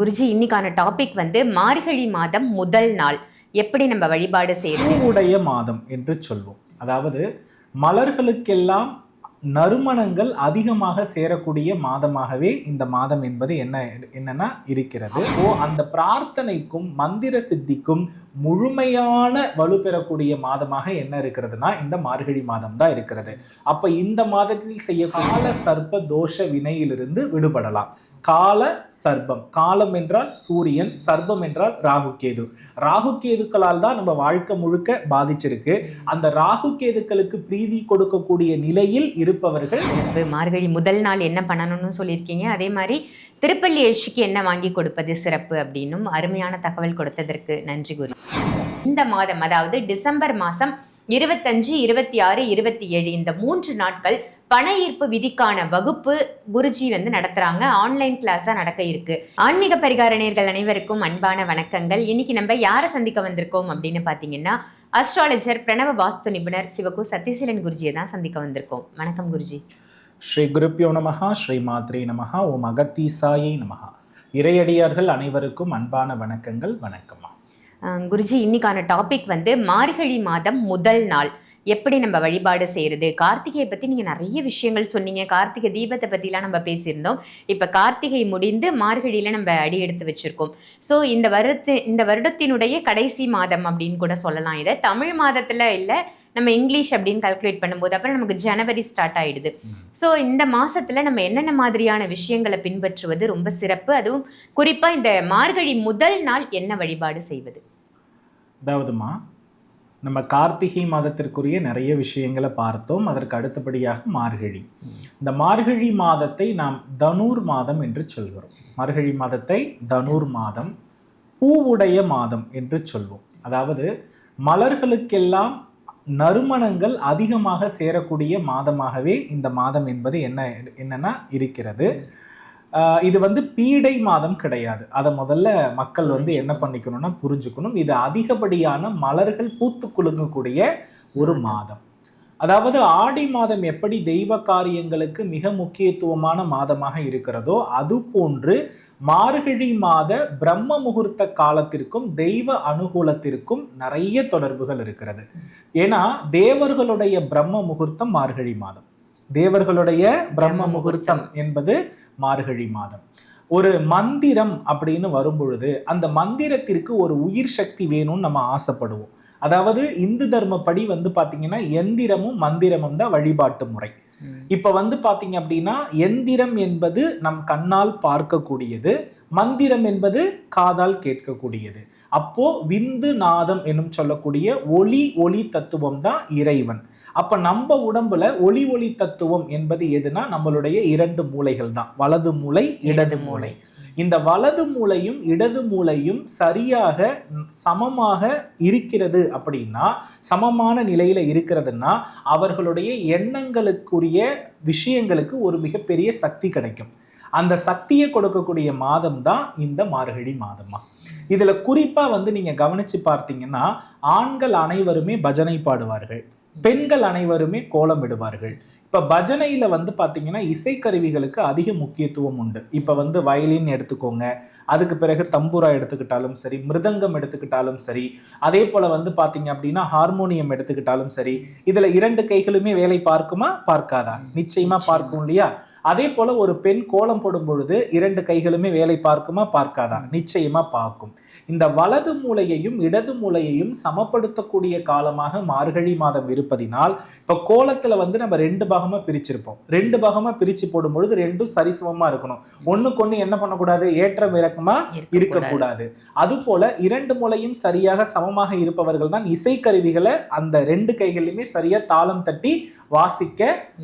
குருஜி இன்னைக்கான டாபிக் வந்து மார்கழி மாதம் முதல் நாள். எப்படி நம்ம வழிபாடு செய்யணும் பூவுடைய மாதம் என்று சொல்வோம். அதாவது மலர்களுக்கெல்லாம் நறுமணங்கள் அதிகமாக சேரக்கூடிய மாதமாகவே இந்த மாதம் என்பது என்ன என்னன்னா இருக்கிறது. ஓ அந்த பிரார்த்தனைக்கும் மந்திர சித்திக்கும் முழுமையான வலு பெறக்கூடிய மாதமாக என்ன இருக்கிறதுனா இந்த மார்கழி மாதம் தான் இருக்கிறது. அப்ப இந்த மாதத்தில் செய்ய கால சர்ப்ப தோஷ வினையிலிருந்து விடுபடலாம். கால சர்பம் காலம் என்றால் சூரியன் சர்பம் என்றால் ராகு கேது. ராகு கேதுக்களால் தான் நம்ம வாழ்க்கை முழுக்க பாதிச்சிருக்கு. அந்த ராகு கேதுக்களுக்கு பிரீதி கொடுக்கக்கூடிய நிலையில் இருப்பவர்கள் மார்கழி முதல் நாள் என்ன பண்ணணும்னு சொல்லியிருக்கீங்க. அதே மாதிரி திருப்பள்ளி எழுச்சிக்கு என்ன வாங்கி கொடுப்பது சிறப்பு அப்படின்னும் அருமையான தகவல் கொடுத்ததற்கு நன்றி குரு இந்த மாதம் அதாவது டிசம்பர் மாதம் இருபத்தஞ்சு இருபத்தி ஆறு இருபத்தி ஏழு இந்த மூன்று நாட்கள் பண ஈர்ப்பு விதிக்கான வகுப்பு குருஜி வந்து நடத்துறாங்க. ஆன்லைன் கிளாஸா நடக்க இருக்கு. ஆன்மீக பரிகார அனைவருக்கும் அன்பான வணக்கங்கள். இன்னைக்கு நம்ம யாரை சந்திக்க வந்திருக்கோம் அப்படின்னு பாத்தீங்கன்னா அஸ்ட்ராலஜர் பிரணவ வாஸ்து நிபுணர் சிவகு சத்யசீலன் குருஜியை தான் சந்திக்க வந்திருக்கோம். வணக்கம் குருஜி. ஸ்ரீ குருப்பியோ நமஹா ஸ்ரீ மாத்ரே நமஹா ஓம் அகத்தீசாயை நமஹா. இறையடியார்கள் அனைவருக்கும் அன்பான வணக்கங்கள். வணக்கம்மா. அஹ் குருஜி இன்னைக்கான டாபிக் வந்து மார்கழி மாதம் முதல் நாள். எப்படி நம்ம வழிபாடு செய்யறது? கார்த்திகையை பத்தி நீங்க நிறைய விஷயங்கள் சொன்னீங்க. கார்த்திகை தீபத்தை பத்திலாம் நம்ம பேசியிருந்தோம். இப்ப கார்த்திகை முடிந்து மார்கழியில நம்ம அடி எடுத்து வச்சிருக்கோம். ஸோ இந்த வருடத்து இந்த வருடத்தினுடைய கடைசி மாதம் அப்படின்னு கூட சொல்லலாம் இதை. தமிழ் மாதத்துல இல்ல நம்ம இங்கிலீஷ் அப்படின்னு கால்குலேட் பண்ணும்போது அப்புறம் நமக்கு ஜனவரி ஸ்டார்ட் ஆயிடுது. ஸோ இந்த மாசத்துல நம்ம என்னென்ன மாதிரியான விஷயங்களை பின்பற்றுவது ரொம்ப சிறப்பு. அதுவும் குறிப்பா இந்த மார்கழி முதல் நாள் என்ன வழிபாடு செய்வது? அதாவதுமா நம்ம கார்த்திகை மாதத்திற்குரிய நிறைய விஷயங்களை பார்த்தோம். அதற்கு அடுத்தபடியாக மார்கழி. இந்த மார்கழி மாதத்தை நாம் தனுர் மாதம் என்று சொல்கிறோம். மார்கழி மாதத்தை தனுர் மாதம் பூவுடைய மாதம் என்று சொல்வோம். அதாவது மலர்களுக்கெல்லாம் நறுமணங்கள் அதிகமாக சேரக்கூடிய மாதமாகவே இந்த மாதம் என்பது என்ன என்னன்னா இருக்கிறது. இது வந்து பீடை மாதம் கிடையாது. அதை முதல்ல மக்கள் வந்து என்ன பண்ணிக்கணும்னா புரிஞ்சுக்கணும். இது அதிகப்படியான மலர்கள் பூத்து குலுங்கக்கூடிய ஒரு மாதம். அதாவது ஆடி மாதம் எப்படி தெய்வ காரியங்களுக்கு மிக முக்கியத்துவமான மாதமாக இருக்கிறதோ அது போன்று மார்கழி மாத பிரம்ம முகூர்த்த காலத்திற்கும் தெய்வ அனுகூலத்திற்கும் நிறைய தொடர்புகள் இருக்கிறது. ஏன்னா தேவர்களுடைய பிரம்ம முகூர்த்தம் மார்கழி மாதம். தேவர்களுடைய பிரம்ம முகூர்த்தம் என்பது மார்கழி மாதம். ஒரு மந்திரம் அப்படின்னு வரும்பொழுது அந்த மந்திரத்திற்கு ஒரு உயிர் சக்தி வேணும்னு நம்ம ஆசைப்படுவோம். அதாவது இந்து தர்மப்படி வந்து பாத்தீங்கன்னா எந்திரமும் மந்திரமும் தான் வழிபாட்டு முறை. இப்ப வந்து பாத்தீங்க அப்படின்னா எந்திரம் என்பது நம் கண்ணால் பார்க்கக்கூடியது மந்திரம் என்பது காதால் கேட்கக்கூடியது. அப்போ விந்து நாதம் என்னும் சொல்லக்கூடிய ஒளி ஒளி தத்துவம் தான் இறைவன். அப்ப நம்ம உடம்புல ஒளி ஒளி தத்துவம் என்பது எதுனா நம்மளுடைய இரண்டு மூளைகள் தான். வலது மூளை இடது மூளை இந்த வலது மூளையும் இடது மூளையும் சரியாக சமமாக இருக்கிறது அப்படின்னா சமமான நிலையில இருக்கிறதுன்னா அவர்களுடைய எண்ணங்களுக்குரிய விஷயங்களுக்கு ஒரு மிகப்பெரிய சக்தி கிடைக்கும். அந்த சக்தியை கொடுக்கக்கூடிய மாதம் தான் இந்த மார்கழி மாதமா. இதுல குறிப்பா வந்து நீங்க கவனிச்சு பார்த்தீங்கன்னா ஆண்கள் அனைவருமே பஜனை பாடுவார்கள். பெண்கள் அனைவருமே கோலமிடுவார்கள் இப்ப பஜனையில வந்து பாத்தீங்கன்னா இசைக்கருவிகளுக்கு அதிக முக்கியத்துவம் உண்டு. இப்ப வந்து வயலின் எடுத்துக்கோங்க. அதுக்கு பிறகு தம்பூரா எடுத்துக்கிட்டாலும் சரி மிருதங்கம் எடுத்துக்கிட்டாலும் சரி அதே போல வந்து பாத்தீங்க அப்படின்னா ஹார்மோனியம் எடுத்துக்கிட்டாலும் சரி இதுல இரண்டு கைகளுமே வேலை பார்க்குமா? பார்க்காதா? நிச்சயமா. பார்க்கும் இல்லையா? அதே போல ஒரு பெண் கோலம் போடும் பொழுது இரண்டு கைகளுமே வேலை பார்க்குமா? பார்க்காதா? நிச்சயமா பார்க்கும். இந்த வலது மூலையையும் இடது மூலையையும் சமப்படுத்தக்கூடிய காலமாக மார்கழி மாதம் இருப்பதினால் இப்ப கோலத்துல வந்து நம்ம ரெண்டு பாகமா பிரிச்சிருப்போம். ரெண்டு பாகமா பிரிச்சு போடும் பொழுது ரெண்டும் சரிசமமா இருக்கணும். ஒண்ணுக்கு ஒண்ணு என்ன பண்ணக்கூடாது? ஏற்றம் இறக்கமா இருக்கக்கூடாது. அது போல இரண்டு மூலையும் சரியாக சமமாக இருப்பவர்கள் தான் இசைக்கருவிகளை அந்த ரெண்டு கைகளிலுமே சரியா தாளம் தட்டி வாசிக்க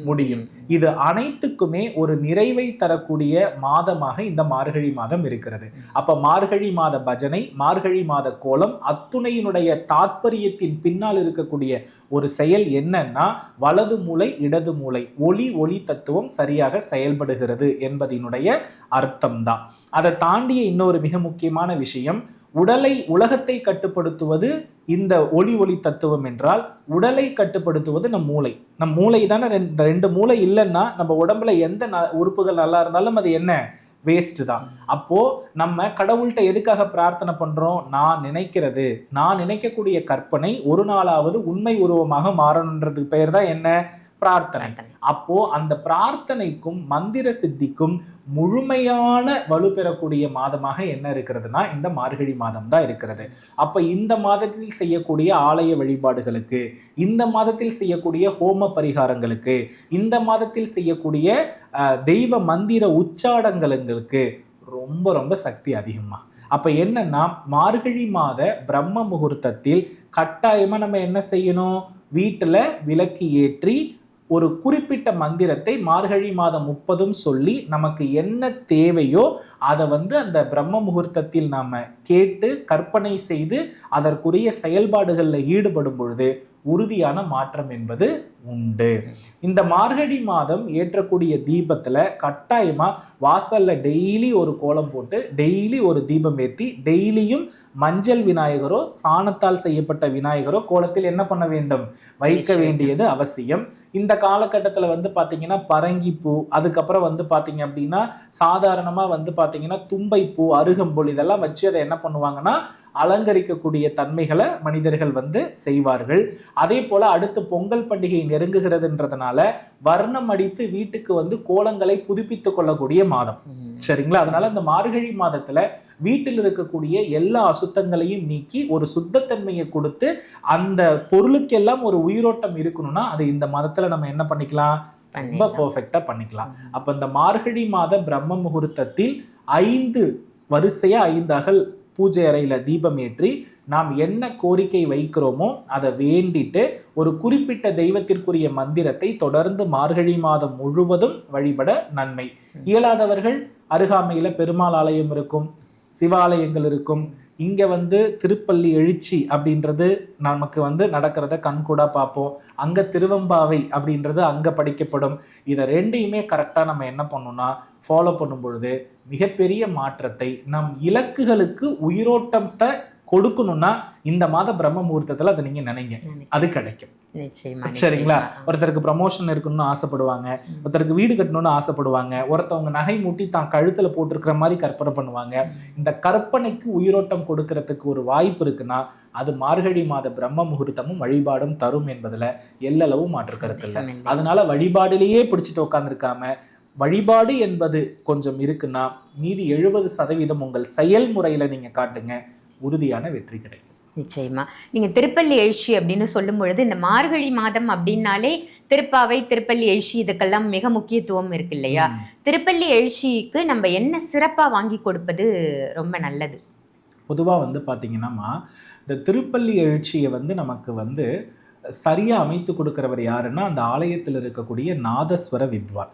முடியும். இது அனைத்துக்குமே ஒரு நிறைவை தரக்கூடிய மாதமாக இந்த மார்கழி மாதம் இருக்கிறது. அப்ப மார்கழி மாத பஜனை மார்கழி மாத கோலம் அத்துணையினுடைய தாத்பரியத்தின் பின்னால் இருக்கக்கூடிய ஒரு செயல் என்னன்னா வலது மூளை இடது மூளை ஒளி ஒளி தத்துவம் சரியாக செயல்படுகிறது என்பதினுடைய அர்த்தம்தான். அதை தாண்டிய இன்னொரு மிக முக்கியமான விஷயம் உடலை உலகத்தை கட்டுப்படுத்துவது இந்த ஒளி ஒளி தத்துவம் என்றால் உடலை கட்டுப்படுத்துவது நம் மூளை. நம் மூளை தானே ரெண்டு ரெண்டு மூளை இல்லைன்னா நம்ம உடம்புல எந்த ந- உறுப்புகள் நல்லா இருந்தாலும் அது என்ன? வேஸ்ட் தான். அப்போ நம்ம கடவுள்கிட்ட எதுக்காக பிரார்த்தனை பண்றோம்? நான் நினைக்கிறது. நான் நினைக்கக்கூடிய கற்பனை ஒரு நாளாவது உண்மை உருவமாக மாறணுன்றதுக்கு பெயர் தான் என்ன? பிரார்த்தனை. அப்போ அந்த பிரார்த்தனைக்கும் மந்திர சித்திக்கும் முழுமையான வலு பெறக்கூடிய மாதமாக என்ன இருக்கிறதுனா இந்த மார்கழி மாதம் தான் இருக்கிறது. அப்ப இந்த மாதத்தில் செய்யக்கூடிய ஆலய வழிபாடுகளுக்கு இந்த மாதத்தில் செய்யக்கூடிய ஹோம பரிகாரங்களுக்கு இந்த மாதத்தில் செய்யக்கூடிய தெய்வ மந்திர உச்சாடங்களுக்கு ரொம்ப ரொம்ப சக்தி அதிகமா அப்ப என்னன்னா மார்கழி மாத பிரம்ம முகூர்த்தத்தில் கட்டாயமா நம்ம என்ன செய்யணும்? வீட்டுல விளக்கு ஏற்றி ஒரு குறிப்பிட்ட மந்திரத்தை மார்கழி மாதம் முப்பதும் சொல்லி நமக்கு என்ன தேவையோ அதை வந்து அந்த பிரம்ம முகூர்த்தத்தில் நாம கேட்டு கற்பனை செய்து அதற்குரிய செயல்பாடுகளில் ஈடுபடும் பொழுது உறுதியான மாற்றம் என்பது உண்டு இந்த மார்கழி மாதம் ஏற்றக்கூடிய தீபத்துல கட்டாயமா வாசல்ல டெய்லி ஒரு கோலம் போட்டு டெய்லி ஒரு தீபம் ஏற்றி டெய்லியும் மஞ்சள் விநாயகரோ சாணத்தால் செய்யப்பட்ட விநாயகரோ கோலத்தில் என்ன பண்ண வேண்டும் வைக்க. வேண்டியது அவசியம் இந்த காலகட்டத்தில் வந்து பார்த்தீங்கன்னா பரங்கிப்பூ அதுக்கப்புறம் வந்து பார்த்தீங்க அப்படின்னா சாதாரணமாக வந்து பார்த்தீங்கன்னா தும்பைப்பூ அருகம்புல் இதெல்லாம் வச்சு அதை என்ன பண்ணுவாங்கன்னா அலங்கரிக்கக்கூடிய தன்மைகளை மனிதர்கள் வந்து செய்வார்கள். அதே போல அடுத்து பொங்கல் பண்டிகை நெருங்குகிறதுன்றதுனால வர்ணம் அடித்து வீட்டுக்கு வந்து கோலங்களை புதுப்பித்துக் கொள்ளக்கூடிய மாதம். சரிங்களா? அதனால இந்த மார்கழி மாதத்துல வீட்டில் இருக்கக்கூடிய எல்லா அசுத்தங்களையும் நீக்கி ஒரு சுத்தத்தன்மையை கொடுத்து அந்த பொருளுக்கெல்லாம் ஒரு உயிரோட்டம் இருக்கணும்னா அது இந்த மாதத்துல நம்ம என்ன பண்ணிக்கலாம்? ரொம்ப பண்ணிடலாம். பெர்ஃபெக்டா பண்ணிக்கலாம். அப்ப இந்த மார்கழி மாத பிரம்ம முகூர்த்தத்தில் ஐந்து வரிசையா ஐந்து அகல் பூஜை அறையில் தீபம் ஏற்றி நாம் என்ன கோரிக்கை வைக்கிறோமோ அதை வேண்டிட்டு ஒரு குறிப்பிட்ட தெய்வத்திற்குரிய மந்திரத்தை தொடர்ந்து மார்கழி மாதம் முழுவதும் வழிபட நன்மை. இயலாதவர்கள் அருகாமையில் பெருமாள் ஆலயம் இருக்கும் சிவாலயங்கள் இருக்கும் இங்கே வந்து திருப்பள்ளி எழுச்சி அப்படின்றது நமக்கு வந்து நடக்கிறத கண்கூடாக பார்ப்போம். அங்கே திருவம்பாவை அப்படின்றது அங்கே படிக்கப்படும். இதை ரெண்டையுமே கரெக்டாக நம்ம என்ன பண்ணணும்னா ஃபாலோ பண்ணும் பொழுது மிகப்பெரிய மாற்றத்தை நம் இலக்குகளுக்கு உயிரோட்டத்தை கொடுக்கணும்னா இந்த மாத பிரம்ம முகூர்த்தத்துல அதை நீங்க நினைங்க. அது கிடைக்கும். சரிங்களா. ஒருத்தருக்கு ப்ரமோஷன் இருக்கணும்னு ஆசைப்படுவாங்க. ஒருத்தருக்கு வீடு கட்டணும்னு ஆசைப்படுவாங்க. ஒருத்தவங்க நகை மூட்டி தான் கழுத்துல போட்டிருக்கிற மாதிரி கற்பனை பண்ணுவாங்க. இந்த கற்பனைக்கு உயிரோட்டம் கொடுக்கறதுக்கு ஒரு வாய்ப்பு இருக்குன்னா அது மார்கழி மாத பிரம்ம முகூர்த்தமும் வழிபாடும் தரும் என்பதுல எல்லளவும் மாற்று கருத்து இல்லை. அதனால வழிபாடிலேயே பிடிச்சிட்டு உட்காந்துருக்காம வழிபாடு என்பது கொஞ்சம் இருக்குன்னா மீதி எழுபது சதவீதம் உங்கள் செயல்முறையில நீங்க காட்டுங்க. உறுதியான வெற்றி கிடைக்கும். நிச்சயமா. நீங்க திருப்பள்ளி எழுச்சி அப்படின்னு சொல்லும் பொழுது இந்த மார்கழி மாதம் அப்படின்னாலே திருப்பாவை திருப்பள்ளி எழுச்சி இதுக்கெல்லாம் மிக முக்கியத்துவம் இருக்கு இல்லையா. திருப்பள்ளி எழுச்சிக்கு நம்ம என்ன சிறப்பா வாங்கி கொடுப்பது ரொம்ப நல்லது? பொதுவா வந்து பாத்தீங்கன்னாமா இந்த திருப்பள்ளி எழுச்சியை வந்து நமக்கு வந்து சரியா அமைத்து கொடுக்கிறவர் யாருன்னா அந்த ஆலயத்தில் இருக்கக்கூடிய நாதஸ்வர வித்வான்.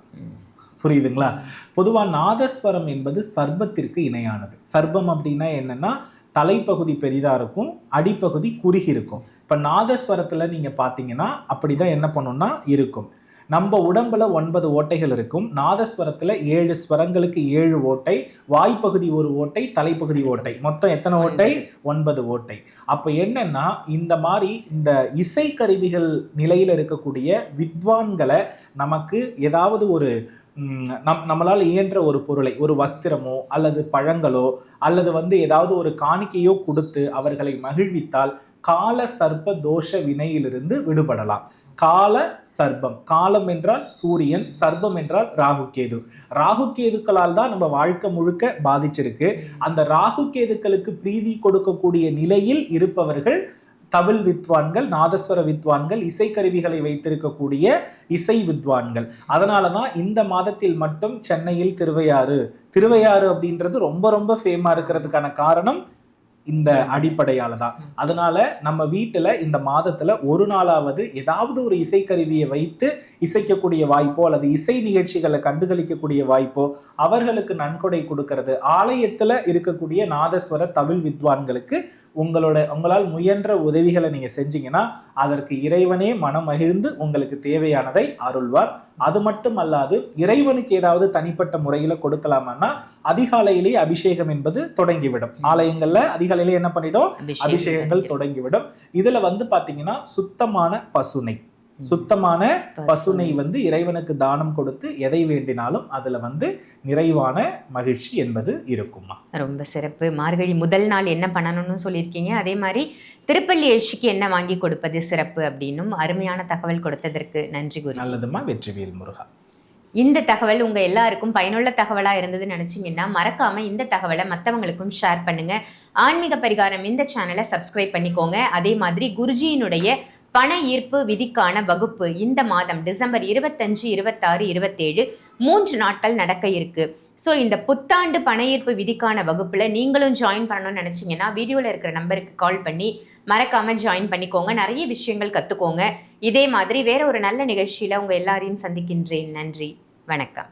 புரியுதுங்களா? பொதுவா நாதஸ்வரம் என்பது சர்பத்திற்கு இணையானது. சர்பம் அப்படின்னா என்னன்னா தலைப்பகுதி பெரிதா இருக்கும் அடிப்பகுதி குறுகி இருக்கும். இப்ப நாதஸ்வரத்துல நீங்க பாத்தீங்கன்னா அப்படிதான் என்ன பண்ணும்னா இருக்கும். நம்ம உடம்புல ஒன்பது ஓட்டைகள் இருக்கும். நாதஸ்வரத்துல ஏழு ஸ்வரங்களுக்கு ஏழு ஓட்டை வாய்ப்பகுதி ஒரு ஓட்டை தலைப்பகுதி ஓட்டை. மொத்தம் எத்தனை ஓட்டை? ஒன்பது ஓட்டை. அப்ப என்னன்னா இந்த மாதிரி இந்த இசை கருவிகள் நிலையில இருக்கக்கூடிய வித்வான்களை நமக்கு ஏதாவது ஒரு நம் நம்மளால் இயன்ற ஒரு பொருளை ஒரு வஸ்திரமோ அல்லது பழங்களோ அல்லது வந்து ஏதாவது ஒரு காணிக்கையோ கொடுத்து அவர்களை மகிழ்வித்தால் கால சர்ப்ப தோஷ வினையிலிருந்து விடுபடலாம். கால சர்பம் காலம் என்றால் சூரியன் சர்பம் என்றால் ராகு கேது. ராகு கேதுக்களால் தான் நம்ம வாழ்க்கை முழுக்க பாதிச்சிருக்கு. அந்த ராகு கேதுக்களுக்கு பிரீதி கொடுக்கக்கூடிய நிலையில் இருப்பவர்கள் தவில் வித்வான்கள் நாதஸ்வர வித்வான்கள் இசைக்கருவிகளை வைத்திருக்கக்கூடிய இசை வித்வான்கள். அதனால தான் இந்த மாதத்தில் மட்டும் சென்னையில் திருவையாறு. திருவையாறு அப்படின்றது ரொம்ப ரொம்ப ஃபேமா இருக்கிறதுக்கான காரணம் இந்த அடிப்படையால தான் அதனால நம்ம வீட்டுல இந்த மாதத்துல ஒரு நாளாவது ஏதாவது ஒரு இசைக்கருவியை வைத்து இசைக்கக்கூடிய வாய்ப்போ அல்லது இசை நிகழ்ச்சிகளை கண்டுகளிக்கக்கூடிய வாய்ப்போ அவர்களுக்கு நன்கொடை கொடுக்கறது. ஆலயத்துல இருக்கக்கூடிய நாதஸ்வர தமிழ் வித்வான்களுக்கு உங்களோட உங்களால் முயன்ற உதவிகளை நீங்க செஞ்சீங்கன்னா அதற்கு இறைவனே மனம் மகிழ்ந்து உங்களுக்கு தேவையானதை அருள்வார். அது மட்டும் அல்லாது இறைவனுக்கு ஏதாவது தனிப்பட்ட முறையில கொடுக்கலாமான்னா அதிகாலையிலேயே அபிஷேகம் என்பது தொடங்கிவிடும். ஆலயங்கள்ல அதிகாலையிலே என்ன பண்ணிடும்? அபிஷேகங்கள் தொடங்கிவிடும். இதுல வந்து பாத்தீங்கன்னா சுத்தமான பசுனை. சுத்தமான பசுனை வந்து இறைவனுக்கு தானம் கொடுத்து எதை வேண்டினாலும் அதுல வந்து நிறைவான மகிழ்ச்சி என்பது இருக்குமா? ரொம்ப சிறப்பு. மார்கழி முதல் நாள் என்ன பண்ணணும்னு சொல்லியிருக்கீங்க? அதே மாதிரி திருப்பள்ளி எழுச்சிக்கு என்ன வாங்கி கொடுப்பது சிறப்பு அப்படின்னும் அருமையான தகவல் கொடுத்ததற்கு நன்றி குரு நல்லதுமா வெற்றிவேல் முருகா? இந்த தகவல் உங்க எல்லாருக்கும் பயனுள்ள தகவலா இருந்ததுன்னு நினைச்சீங்கன்னா மறக்காம இந்த தகவலை மற்றவங்களுக்கும் ஷேர் பண்ணுங்க. ஆன்மீக பரிகாரம் இந்த சேனலை சப்ஸ்கிரைப் பண்ணிக்கோங்க. அதே மாதிரி குருஜியினுடைய பண ஈர்ப்பு விதிக்கான வகுப்பு இந்த மாதம் டிசம்பர் இருபத்தஞ்சு இருபத்தாறு இருபத்தேழு மூன்று நாட்கள் நடக்க இருக்கு. ஸோ இந்த புத்தாண்டு பண ஈர்ப்பு விதிக்கான வகுப்பில் நீங்களும் ஜாயின் பண்ணணும்னு நினச்சிங்கன்னா வீடியோவில் இருக்கிற நம்பருக்கு கால் பண்ணி மறக்காமல் ஜாயின் பண்ணிக்கோங்க. நிறைய விஷயங்கள் கற்றுக்கோங்க இதே மாதிரி வேற ஒரு நல்ல நிகழ்ச்சியில் உங்கள் எல்லாரையும் சந்திக்கின்றேன். நன்றி. வணக்கம்.